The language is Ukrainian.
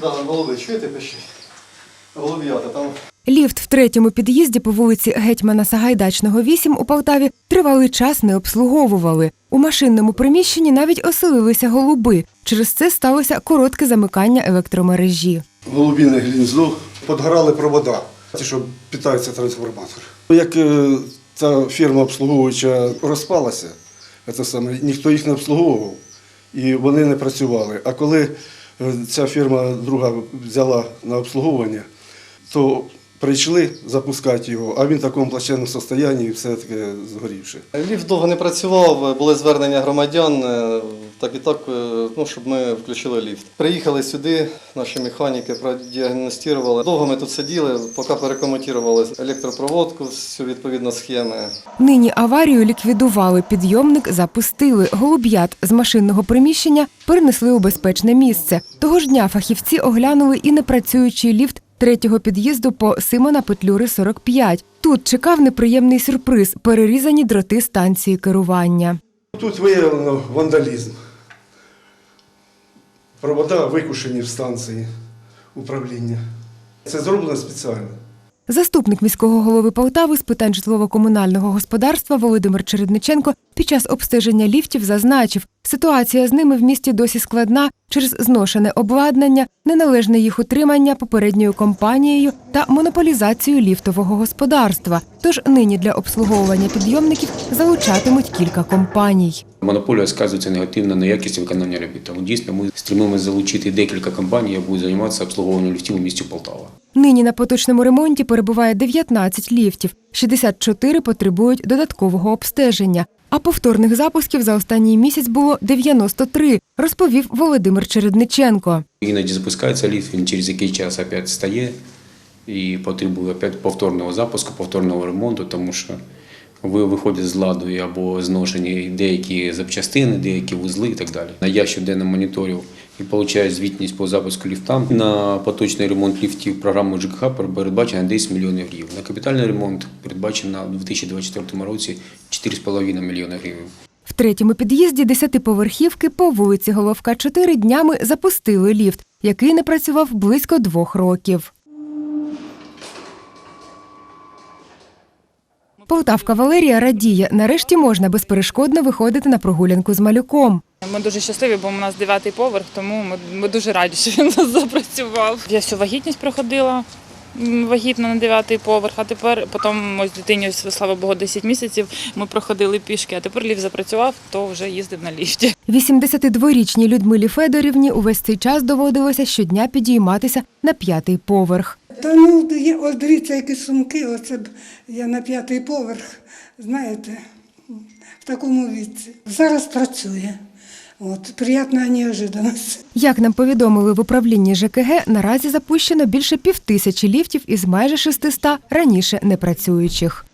Да, голови, чуєте пишіть? Голов'ята там. Ліфт в третьому під'їзді по вулиці Гетьмана Сагайдачного, 8 у Полтаві тривалий час не обслуговували. У машинному приміщенні навіть оселилися голуби. Через це сталося коротке замикання електромережі. голубине гніздо, підгорали провода, ті, що питається трансформатор. Як е, ця фірма обслуговуюча розпалася, це саме, ніхто їх не обслуговував і вони не працювали. А коли ця фірма друга взяла на обслуговування, то прийшли запускати його, а він в такому плачевному стані, все таке згорівши. Ліфт довго не працював, були звернення громадян, е, так і так, е, ну, щоб ми включили ліфт. Приїхали сюди, наші механіки продіагностували. Довго ми тут сиділи, поки перекомутували електропроводку, всю відповідно схеми. Нині аварію ліквідували, підйомник запустили. Голуб'ят з машинного приміщення перенесли у безпечне місце. Того ж дня фахівці оглянули і непрацюючий ліфт третього під'їзду по Симона Петлюри 45. Тут чекав неприємний сюрприз – перерізані дроти станції керування. Тут виявлено вандалізм. Провода викушені в станції управління. Це зроблено спеціально. Заступник міського голови Полтави з питань житлово-комунального господарства Володимир Чередниченко під час обстеження ліфтів зазначив, ситуація з ними в місті досі складна через зношене обладнання, неналежне їх утримання попередньою компанією та монополізацію ліфтового господарства. Тож нині для обслуговування підйомників залучатимуть кілька компаній. Монополія сказується негативно на якість виконання робіт. Тому дійсно ми стремимося залучити декілька компаній, які будуть займатися обслуговуванням ліфтів у місті Полтава. Нині на поточному ремонті перебуває 19 ліфтів, 64 потребують додаткового обстеження. А повторних запусків за останній місяць було 93, розповів Володимир Чередниченко. Іноді запускається ліфт, він через який час опять стає і потребує повторного запуску, повторного ремонту, тому що виходять з ладу або зношені деякі запчастини, деякі вузли і так далі. Я щоденно моніторю і отримую звітність по запуску ліфта. На поточний ремонт ліфтів програму ЖКХ передбачено 10 мільйонів гривень. На капітальний ремонт передбачено у 2024 році 4,5 мільйона гривень. В третьому під'їзді десятиповерхівки по вулиці Головка 4 днями запустили ліфт, який не працював близько двох років. Полтавка Валерія радіє, нарешті можна безперешкодно виходити на прогулянку з малюком. Ми дуже щасливі, бо у нас дев'ятий поверх, тому ми, ми дуже раді, що він нас запрацював. Я всю вагітність проходила м, вагітна на дев'ятий поверх, а тепер потім ось дитині, слава Богу, 10 місяців ми проходили пішки, а тепер ліфт запрацював, то вже їздив на ліфті. 82-річній Людмилі Федорівні увесь цей час доводилося щодня підійматися на п'ятий поверх. Та ну, є, ось дивіться, які сумки, оце я на п'ятий поверх, знаєте, в такому віці. Зараз працює. От, приятна неожиданность. Як нам повідомили в управлінні ЖКГ, наразі запущено більше півтисячі ліфтів із майже 600 раніше непрацюючих.